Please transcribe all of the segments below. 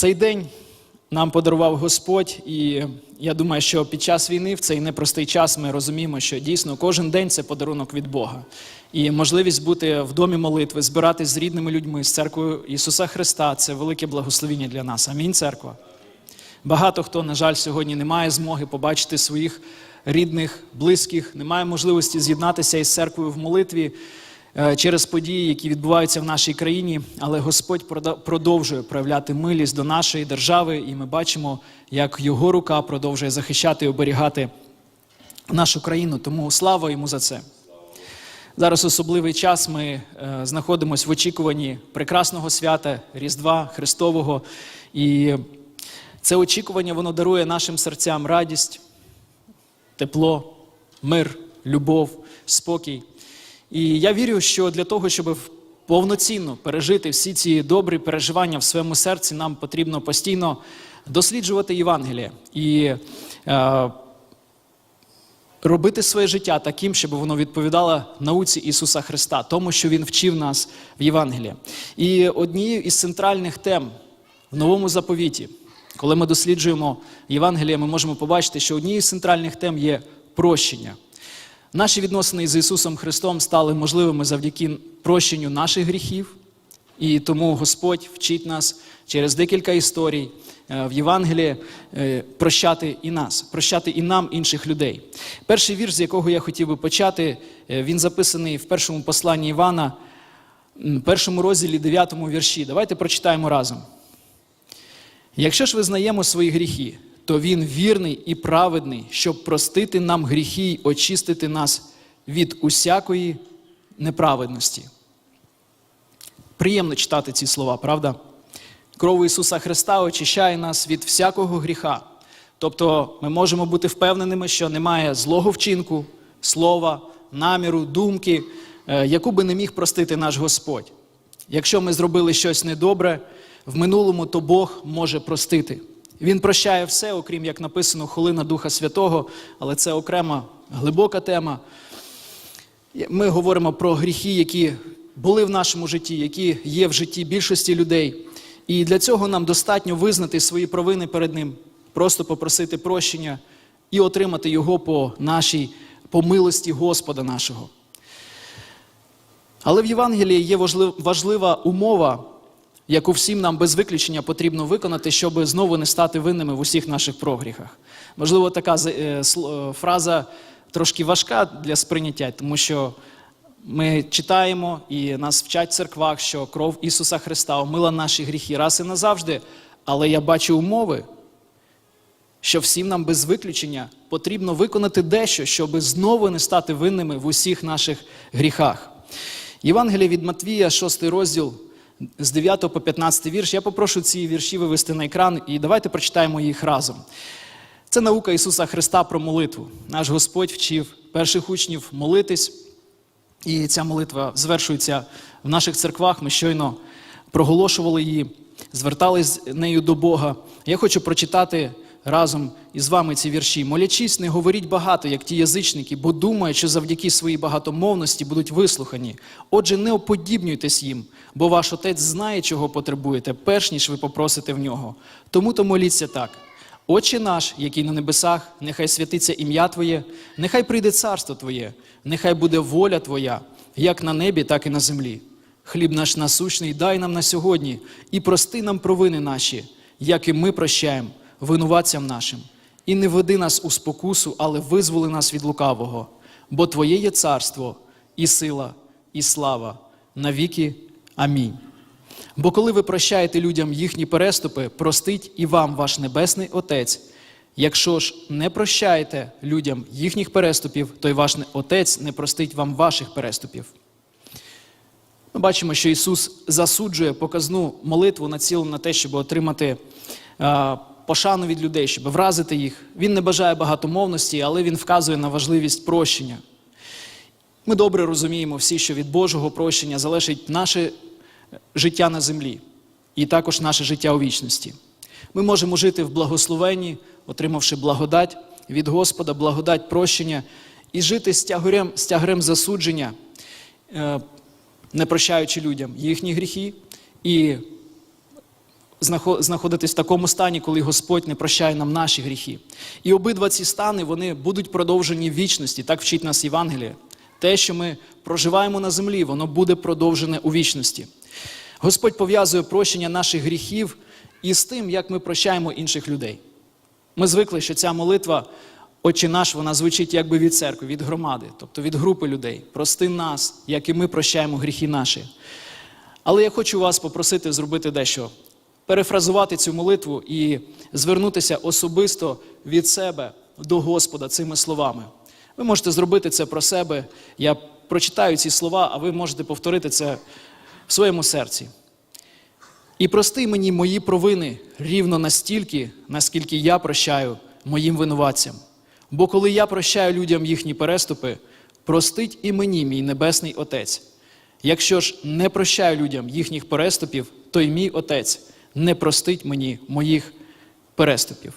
Цей день нам подарував Господь, і я думаю, що під час війни, в цей непростий час, ми розуміємо, що дійсно кожен день це подарунок від Бога. І можливість бути в домі молитви, збиратись з рідними людьми, з церквою Ісуса Христа це велике благословіння для нас. Амінь, церква. Багато хто, на жаль, сьогодні не має змоги побачити своїх рідних, близьких, не має можливості з'єднатися із церквою в молитві через події, які відбуваються в нашій країні. Але Господь продовжує проявляти милість до нашої держави, і ми бачимо, як Його рука продовжує захищати і оберігати нашу країну. Тому слава йому за це. Зараз особливий час. Ми е, знаходимося в очікуванні прекрасного свята Різдва Христового. І це очікування воно дарує нашим серцям радість, тепло, мир, любов, спокій. І я вірю, що для того, щоб повноцінно пережити всі ці добрі переживання в своєму серці, нам потрібно постійно досліджувати Євангеліє і е, робити своє життя таким, щоб воно відповідало науці Ісуса Христа, тому, що Він вчив нас в Євангелії. І однією із центральних тем в новому заповіті, коли ми досліджуємо Євангеліє, ми можемо побачити, що однією з центральних тем є прощення. Наші відносини з Ісусом Христом стали можливими завдяки прощенню наших гріхів, і тому Господь вчить нас через декілька історій е, в Євангелії е, прощати і нас, прощати і нам інших людей. Перший вірш, з якого я хотів би почати, е, він записаний в першому посланні Івана, першому розділі, 9 вірші. Давайте прочитаємо разом. Якщо ж визнаємо свої гріхи, то він вірний і праведний, щоб простити нам гріхи й очистити нас від усякої неправедності. Приємно читати ці слова, правда? Кров Ісуса Христа очищає нас від всякого гріха. Тобто ми можемо бути впевненими, що немає злого вчинку, слова, наміру, думки, е, яку би не міг простити наш Господь. Якщо ми зробили щось недобре в минулому, то Бог може простити. Він прощає все, окрім як написано, хулина Духа Святого, але це окрема глибока тема. Ми говоримо про гріхи, які були в нашому житті, які є в житті більшості людей. І для цього нам достатньо визнати свої провини перед Ним, просто попросити прощення і отримати його по нашій по милості Господа нашого. Але в Євангелії є важлива умова, яку всім нам без виключення потрібно виконати, щоб знову не стати винними в усіх наших прогріхах. Можливо, така е, е, фраза трошки важка для сприйняття, тому що ми читаємо і нас вчать в церквах, що кров Ісуса Христа омила наші гріхи раз і назавжди. Але я бачу умови, що всім нам без виключення потрібно виконати дещо, щоб знову не стати винними в усіх наших гріхах. Євангеліє від Матвія, 6 розділ з 9 по 15 вірш. Я попрошу ці вірші вивести на екран і давайте прочитаємо їх разом. Це наука Ісуса Христа про молитву. Наш Господь вчив перших учнів молитись, і ця молитва звершується в наших церквах. Ми щойно проголошували її, звертались нею до Бога. Я хочу прочитати разом із вами ці вірші. Молячись, не говоріть багато, як ті язичники, бо думають, що завдяки своїй багатомовності будуть вислухані. Отже, не оподібнюйтесь їм, бо ваш отець знає, чого потребуєте, перш ніж ви попросите в нього. Тому то моліться так. Отче наш, який на небесах, нехай святиться ім'я Твоє, нехай прийде царство Твоє, нехай буде воля Твоя, як на небі, так і на землі. Хліб наш насущний дай нам на сьогодні і прости нам провини наші, як і ми прощаємо винуватцям нашим. І не веди нас у спокусу, але визволи нас від лукавого, бо Твоє є царство, і сила, і слава навіки. Амінь. Бо коли ви прощаєте людям їхні переступи, простить і вам ваш Небесний Отець. Якщо ж не прощаєте людям їхніх переступів, то й ваш Отець не простить вам ваших переступів. Ми бачимо, що Ісус засуджує показну молитву, націлену на те, щоб отримати пошану від людей, щоб вразити їх. Він не бажає багатомовності, але Він вказує на важливість прощення. Ми добре розуміємо всі, що від Божого прощення залежить наше життя на землі і також наше життя у вічності. Ми можемо жити в благословенні, отримавши благодать від Господа, благодать прощення, і жити з тягарем, з тягарем засудження, е, не прощаючи людям їхні гріхи, і знаходитись в такому стані, коли Господь не прощає нам наші гріхи. І обидва ці стани вони будуть продовжені в вічності, так вчить нас Євангеліє. Те, що ми проживаємо на землі, воно буде продовжене у вічності. Господь пов'язує прощення наших гріхів із тим, як ми прощаємо інших людей. Ми звикли, що ця молитва, Отче наш, вона звучить якби від церкви, від громади, тобто від групи людей. Прости нас, як і ми прощаємо гріхи наші. Але я хочу вас попросити зробити дещо, перефразувати цю молитву і звернутися особисто від себе до Господа цими словами. Ви можете зробити це про себе. Я прочитаю ці слова, а ви можете повторити це в своєму серці. І прости мені мої провини рівно настільки, наскільки я прощаю моїм винуватцям. Бо коли я прощаю людям їхні переступи, простить і мені мій небесний Отець. Якщо ж не прощаю людям їхніх переступів, то й мій Отець не простить мені моїх переступів.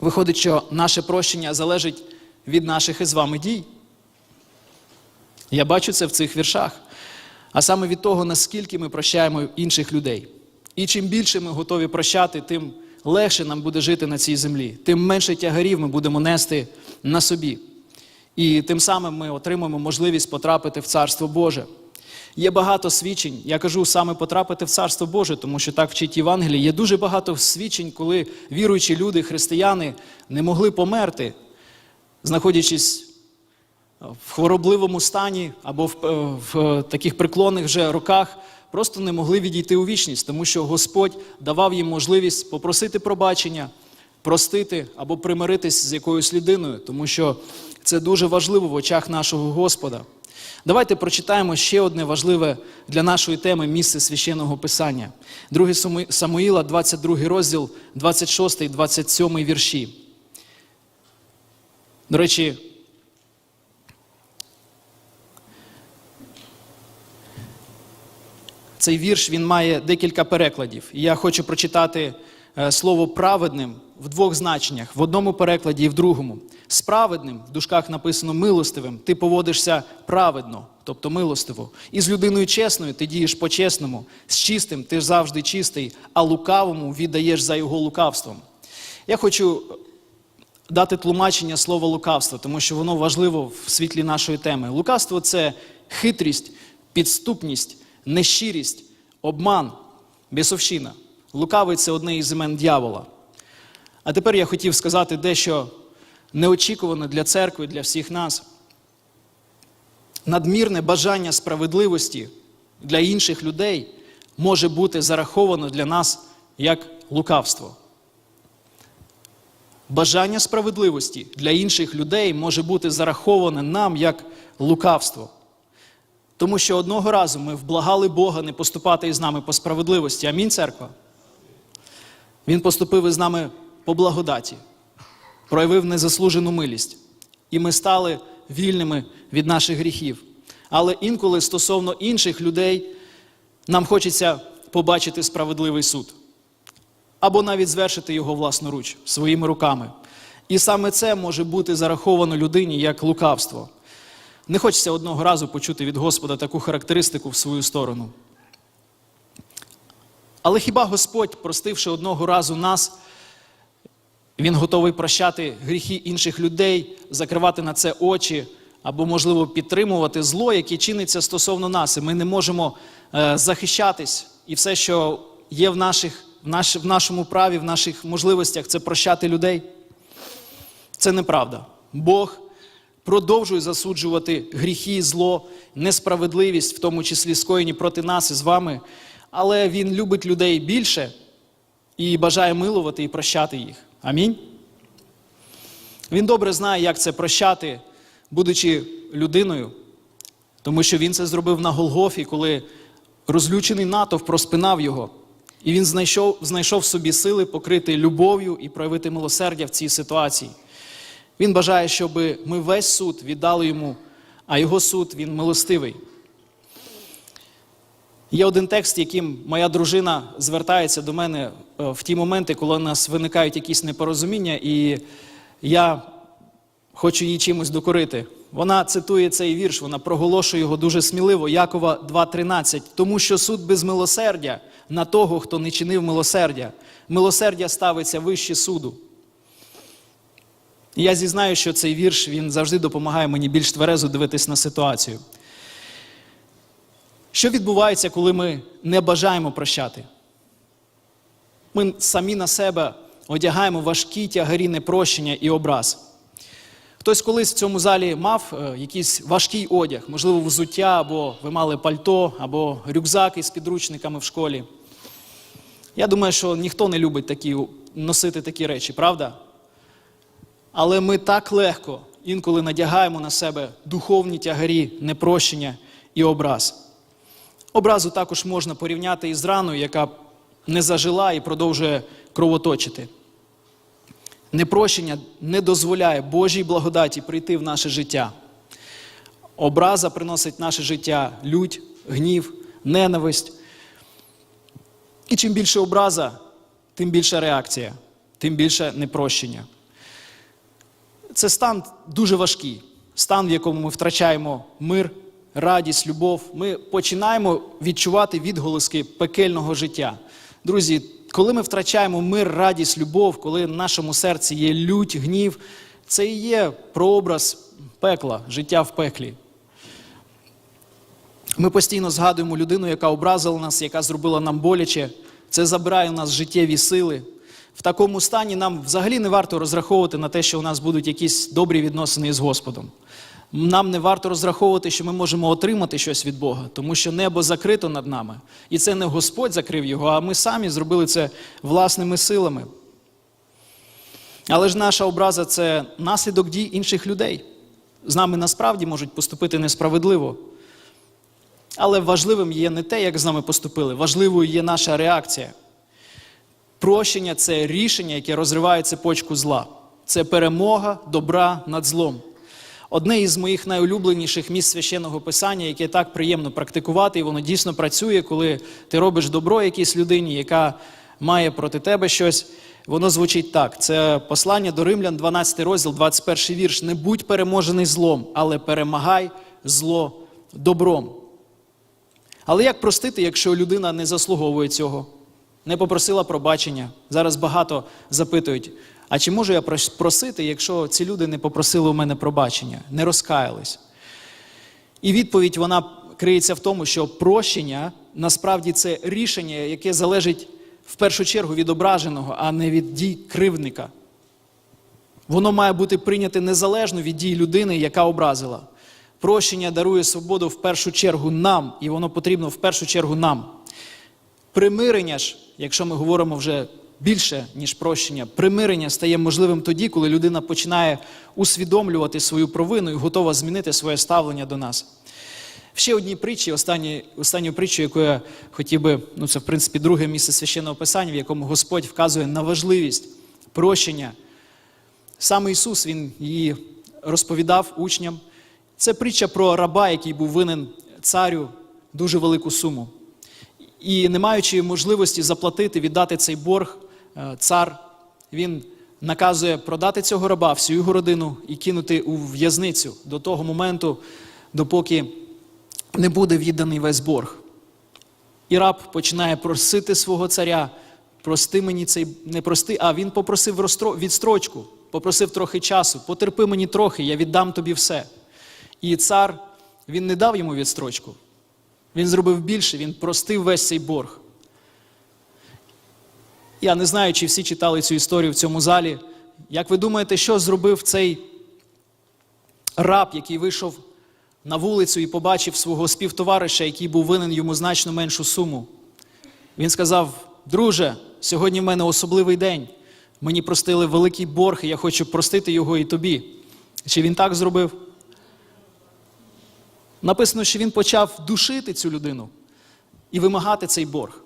Виходить, що наше прощення залежить від наших із вами дій. Я бачу це в цих віршах, а саме від того, наскільки ми прощаємо інших людей. І чим більше ми готові прощати, тим легше нам буде жити на цій землі, тим менше тягарів ми будемо нести на собі. І тим самим ми отримаємо можливість потрапити в Царство Боже. Є багато свідчень. Я кажу саме потрапити в Царство Боже, тому що так вчить Євангеліє. Є дуже багато свідчень, коли віруючі люди, християни, не могли померти, знаходячись в хворобливому стані або в, е, в таких преклонних вже роках, просто не могли відійти у вічність, тому що Господь давав їм можливість попросити пробачення, простити або примиритись з якоюсь людиною, тому що це дуже важливо в очах нашого Господа. Давайте прочитаємо ще одне важливе для нашої теми місце священного писання. 2 Самуїла, 22 розділ, 26, 27 вірші. До речі, цей вірш він має декілька перекладів. І я хочу прочитати слово праведним в двох значеннях: в одному перекладі і в другому. Справедним в дужках написано милостивим. Ти поводишся праведно, тобто милостиво. І з людиною чесною ти дієш по-чесному, з чистим ти завжди чистий, а лукавому віддаєш за його лукавством. Я хочу дати тлумачення слова лукавство, тому що воно важливо в світлі нашої теми. Лукавство це хитрість, підступність, нещирість, обман, бісовщина. Лукавий це одне із імен дьявола. А тепер я хотів сказати дещо неочікуване для церкви, для всіх нас. Надмірне бажання справедливості для інших людей може бути зараховано для нас як лукавство. Бажання справедливості для інших людей може бути зараховане нам як лукавство. Тому що одного разу ми вблагали Бога не поступати із нами по справедливості. Амінь, церква. Він поступив із нами по благодаті, проявив незаслужену милість. І ми стали вільними від наших гріхів. Але інколи стосовно інших людей нам хочеться побачити справедливий суд. Або навіть звершити його власноруч своїми руками. І саме це може бути зараховано людині як лукавство. Не хочеться одного разу почути від Господа таку характеристику в свою сторону. Але хіба Господь, простивши одного разу нас, Він готовий прощати гріхи інших людей, закривати на це очі, або, можливо, підтримувати зло, яке чиниться стосовно нас. І ми не можемо е, захищатись. І все, що є в, наших, в, наш, в нашому праві, в наших можливостях, це прощати людей. Це неправда. Бог продовжує засуджувати гріхи, зло, несправедливість, в тому числі скоєні проти нас і з вами. Але Він любить людей більше і бажає милувати і прощати їх. Амінь. Він добре знає, як це прощати, будучи людиною, тому що він це зробив на Голгофі, коли розлючений натовп розпинав його. І він знайшов, знайшов собі сили покрити любов'ю і проявити милосердя в цій ситуації. Він бажає, щоб ми весь суд віддали йому, а його суд він милостивий. Є один текст, яким моя дружина звертається до мене е, в ті моменти, коли у нас виникають якісь непорозуміння, і я хочу її чимось докорити. Вона цитує цей вірш, вона проголошує його дуже сміливо, Якова 2.13. Тому що суд без милосердя на того, хто не чинив милосердя. Милосердя ставиться вище суду. Я зізнаю, що цей вірш він завжди допомагає мені більш тверезо дивитись на ситуацію. Що відбувається, коли ми не бажаємо прощати? Ми самі на себе одягаємо важкі тягарі непрощення і образ. Хтось колись в цьому залі мав е, якийсь важкий одяг, можливо, взуття, або ви мали пальто, або рюкзак із підручниками в школі. Я думаю, що ніхто не любить такі, носити такі речі, правда? Але ми так легко інколи надягаємо на себе духовні тягарі, непрощення і образ. Образу також можна порівняти із раною, яка не зажила і продовжує кровоточити. Непрощення не дозволяє Божій благодаті прийти в наше життя. Образа приносить в наше життя лють, гнів, ненависть. І чим більше образа, тим більша реакція, тим більше непрощення. Це стан дуже важкий, стан, в якому ми втрачаємо мир, радість, любов. Ми починаємо відчувати відголоски пекельного життя. Друзі, коли ми втрачаємо мир, радість, любов, коли в нашому серці є лють, гнів, це і є прообраз пекла, життя в пеклі. Ми постійно згадуємо людину, яка образила нас, яка зробила нам боляче. Це забирає у нас життєві сили. В такому стані нам взагалі не варто розраховувати на те, що у нас будуть якісь добрі відносини із Господом. Нам не варто розраховувати, що ми можемо отримати щось від Бога, тому що небо закрито над нами. І це не Господь закрив його, а ми самі зробили це власними силами. Але ж наша образа це наслідок дій інших людей. З нами насправді можуть поступити несправедливо. Але важливим є не те, як з нами поступили, важливою є наша реакція. Прощення це рішення, яке розриває цепочку зла. Це перемога добра над злом. Одне із моїх найулюбленіших місць священного писання, яке так приємно практикувати, і воно дійсно працює, коли ти робиш добро якійсь людині, яка має проти тебе щось. Воно звучить так: це послання до Римлян, 12 розділ, 21 вірш. Не будь переможений злом, але перемагай зло добром. Але як простити, якщо людина не заслуговує цього, не попросила пробачення? Зараз багато запитують: а чи можу я просити, якщо ці люди не попросили у мене пробачення, не розкаялись? І відповідь вона криється в тому, що прощення насправді це рішення, яке залежить в першу чергу від ображеного, а не від дій кривдника. Воно має бути прийняте незалежно від дій людини, яка образила. Прощення дарує свободу в першу чергу нам, і воно потрібно в першу чергу нам. Примирення ж, якщо ми говоримо вже більше, ніж прощення, примирення стає можливим тоді, коли людина починає усвідомлювати свою провину і готова змінити своє ставлення до нас. Ще одній притчі, останні, останню притчу, яку я хотів би, ну це в принципі друге місце священного писання, в якому Господь вказує на важливість прощення. Саме Ісус Він її розповідав учням. Це притча про раба, який був винен царю дуже велику суму. І не маючи можливості заплатити, віддати цей борг, цар він наказує продати цього раба, всю його родину і кинути у в'язницю до того моменту, допоки не буде відданий весь борг. І раб починає просити свого царя, прости мені цей не прости, а він попросив відстрочку, попросив трохи часу, потерпи мені трохи, я віддам тобі все. І цар він не дав йому відстрочку. Він зробив більше, він простив весь цей борг. Я не знаю, чи всі читали цю історію в цьому залі. Як ви думаєте, що зробив цей раб, який вийшов на вулицю і побачив свого співтовариша, який був винен йому значно меншу суму? Він сказав: Друже, сьогодні в мене особливий день. Мені простили великий борг, і я хочу простити його і тобі. Чи він так зробив? Написано, що він почав душити цю людину і вимагати цей борг.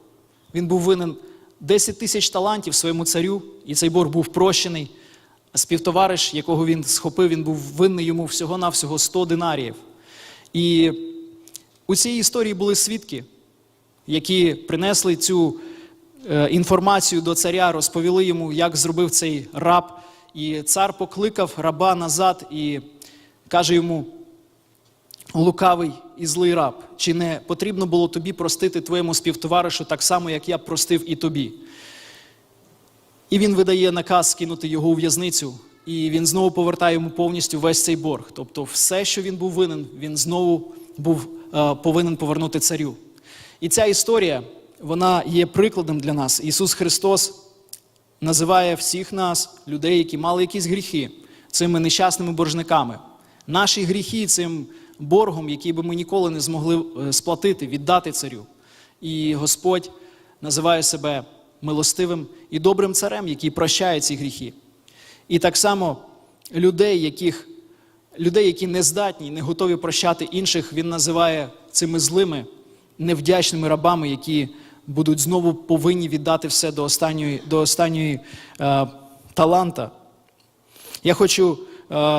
Він був винен 10 тисяч талантів своєму царю, і цей борг був прощений. А співтовариш, якого він схопив, він був винний йому всього-навсього 100 динаріїв. І у цій історії були свідки, які принесли цю е, інформацію до царя, розповіли йому, як зробив цей раб. І цар покликав раба назад і каже йому: лукавий і злий раб, чи не потрібно було тобі простити твоєму співтоваришу так само, як я простив і тобі? І він видає наказ кинути його у в'язницю, і він знову повертає йому повністю весь цей борг. Тобто, все, що він був винен, він знову був е, повинен повернути царю. І ця історія, вона є прикладом для нас. Ісус Христос називає всіх нас, людей, які мали якісь гріхи, цими нещасними боржниками. Наші гріхи цим боргом, який би ми ніколи не змогли е, сплатити, віддати царю. І Господь називає себе милостивим і добрим царем, який прощає ці гріхи. І так само людей, яких, людей, які не здатні, не готові прощати інших, він називає цими злими, невдячними рабами, які будуть знову повинні віддати все до останньої, до останньої е, таланта. Я хочу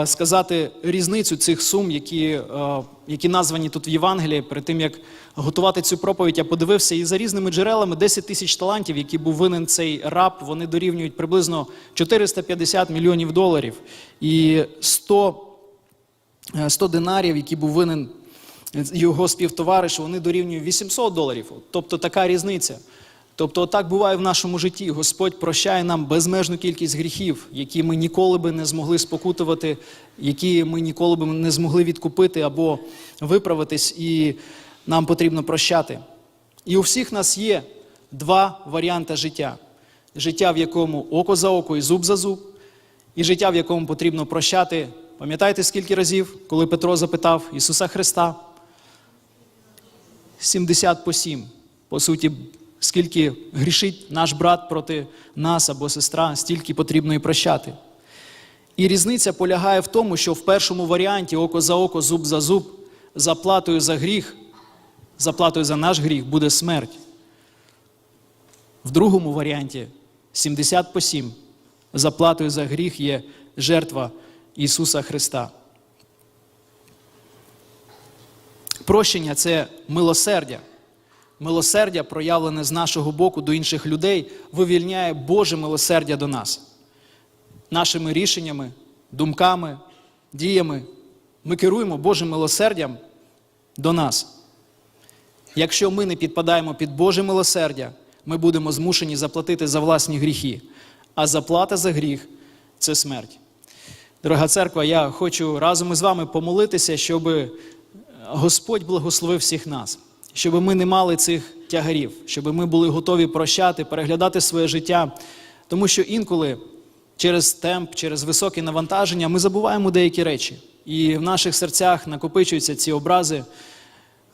сказати різницю цих сум, які, е, які названі тут в Євангелії. Перед тим як готувати цю проповідь, я подивився, і за різними джерелами 10 тисяч талантів, які був винен цей раб, вони дорівнюють приблизно 450 мільйонів доларів. І 100, е, 100 динарів, які був винен його співтовариш, вони дорівнюють 800 доларів. Тобто така різниця. Тобто, так буває в нашому житті. Господь прощає нам безмежну кількість гріхів, які ми ніколи би не змогли спокутувати, які ми ніколи би не змогли відкупити або виправитись, і нам потрібно прощати. І у всіх нас є два варіанти життя: життя, в якому око за око і зуб за зуб, і життя, в якому потрібно прощати. Пам'ятаєте, скільки разів, коли Петро запитав Ісуса Христа? 70 по 7. По суті, скільки грішить наш брат проти нас або сестра, стільки потрібно і прощати. І різниця полягає в тому, що в першому варіанті око за око, зуб за зуб, заплатою за гріх, заплатою за наш гріх буде смерть. В другому варіанті 70 по 7 заплатою за гріх є жертва Ісуса Христа. Прощення це милосердя. Милосердя, проявлене з нашого боку до інших людей, вивільняє Боже милосердя до нас. Нашими рішеннями, думками, діями ми керуємо Божим милосердям до нас. Якщо ми не підпадаємо під Боже милосердя, ми будемо змушені заплатити за власні гріхи. А заплата за гріх це смерть. Дорога церква, я хочу разом із вами помолитися, щоб Господь благословив всіх нас, щоб ми не мали цих тягарів, щоб ми були готові прощати, переглядати своє життя. Тому що інколи через темп, через високе навантаження ми забуваємо деякі речі. І в наших серцях накопичуються ці образи,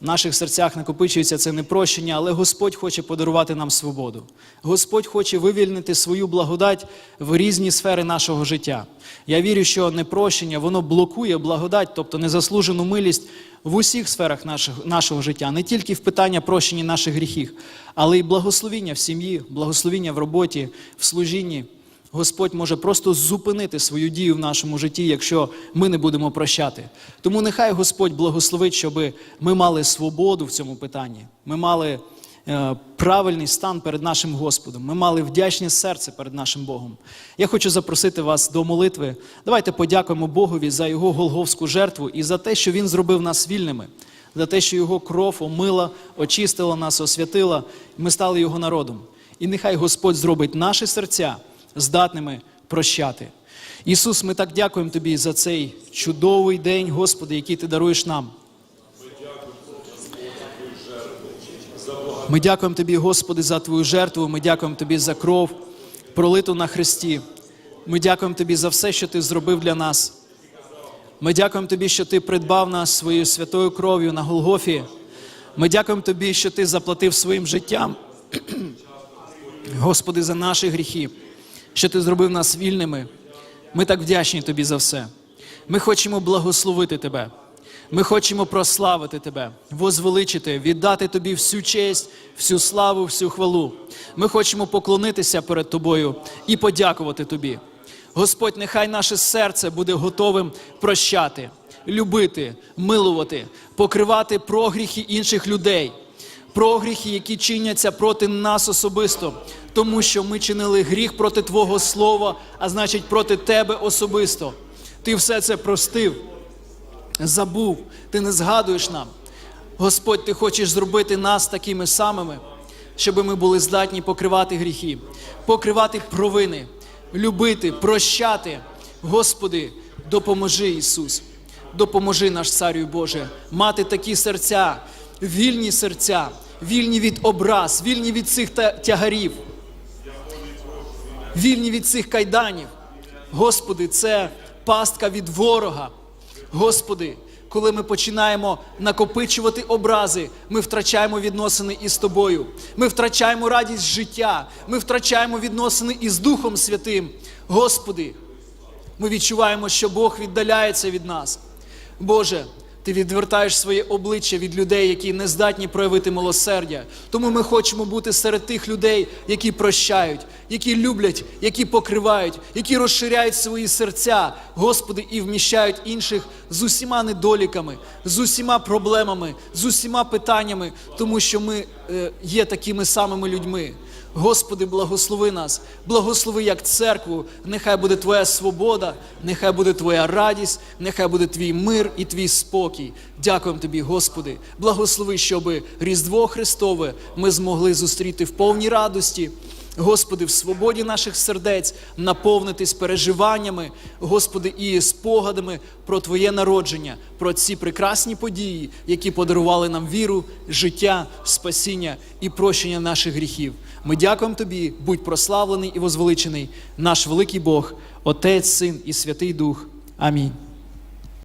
наших серцях накопичується це непрощення, але Господь хоче подарувати нам свободу. Господь хоче вивільнити свою благодать в різні сфери нашого життя. Я вірю, що непрощення воно блокує благодать, тобто незаслужену милість в усіх сферах нашого, нашого життя, не тільки в питання прощення наших гріхів, але й благословіння в сім'ї, благословіння в роботі, в служінні. Господь може просто зупинити свою дію в нашому житті, якщо ми не будемо прощати. Тому нехай Господь благословить, щоб ми мали свободу в цьому питанні. Ми мали е, правильний стан перед нашим Господом. Ми мали вдячне серце перед нашим Богом. Я хочу запросити вас до молитви. Давайте подякуємо Богові за його голговську жертву і за те, що Він зробив нас вільними, за те, що його кров омила, очистила нас, освятила, і ми стали його народом. І нехай Господь зробить наші серця здатними прощати. Ісус, ми так дякуємо Тобі за цей чудовий день, Господи, який Ти даруєш нам. Ми дякуємо Тобі, Господи, за Твою жертву. Ми дякуємо Тобі за кров, пролиту на Христі. Ми дякуємо Тобі за все, що Ти зробив для нас. Ми дякуємо Тобі, що Ти придбав нас своєю святою кров'ю на Голгофі. Ми дякуємо Тобі, що Ти заплатив своїм життям, Господи, за наші гріхи, що Ти зробив нас вільними. Ми так вдячні Тобі за все. Ми хочемо благословити Тебе. Ми хочемо прославити Тебе, возвеличити, віддати Тобі всю честь, всю славу, всю хвалу. Ми хочемо поклонитися перед Тобою і подякувати Тобі. Господь, нехай наше серце буде готовим прощати, любити, милувати, покривати прогріхи інших людей, прогріхи, які чиняться проти нас особисто, тому що ми чинили гріх проти Твого Слова, а значить проти Тебе особисто. Ти все це простив. забув, ти не згадуєш нам. Господь, ти хочеш зробити нас такими самими, щоб ми були здатні покривати гріхи, покривати провини, любити, прощати. Господи, допоможи Ісус, допоможи наш Царю Боже, мати такі серця, вільні серця, вільні від образ, вільні від цих тягарів, вільні від цих кайданів. Господи, це пастка від ворога. Господи, коли ми починаємо накопичувати образи, ми втрачаємо відносини із Тобою. Ми втрачаємо радість життя, ми втрачаємо відносини із Духом Святим. Господи, ми відчуваємо, що Бог віддаляється від нас. Боже, ти відвертаєш своє обличчя від людей, які не здатні проявити милосердя. Тому ми хочемо бути серед тих людей, які прощають, які люблять, які покривають, які розширяють свої серця, Господи, і вміщають інших з усіма недоліками, з усіма проблемами, з усіма питаннями, тому що ми е, є такими самими людьми. Господи, благослови нас, благослови як церкву. Нехай буде Твоя свобода, нехай буде Твоя радість, нехай буде Твій мир і Твій спокій. Дякуємо Тобі, Господи. Благослови, щоб Різдво Христове ми змогли зустріти в повній радості. Господи, в свободі наших сердець наповнитись переживаннями, Господи, і спогадами про Твоє народження, про ці прекрасні події, які подарували нам віру, життя, спасіння і прощення наших гріхів. Ми дякуємо Тобі, будь прославлений і возвеличений, наш великий Бог, Отець, Син і Святий Дух. Амінь.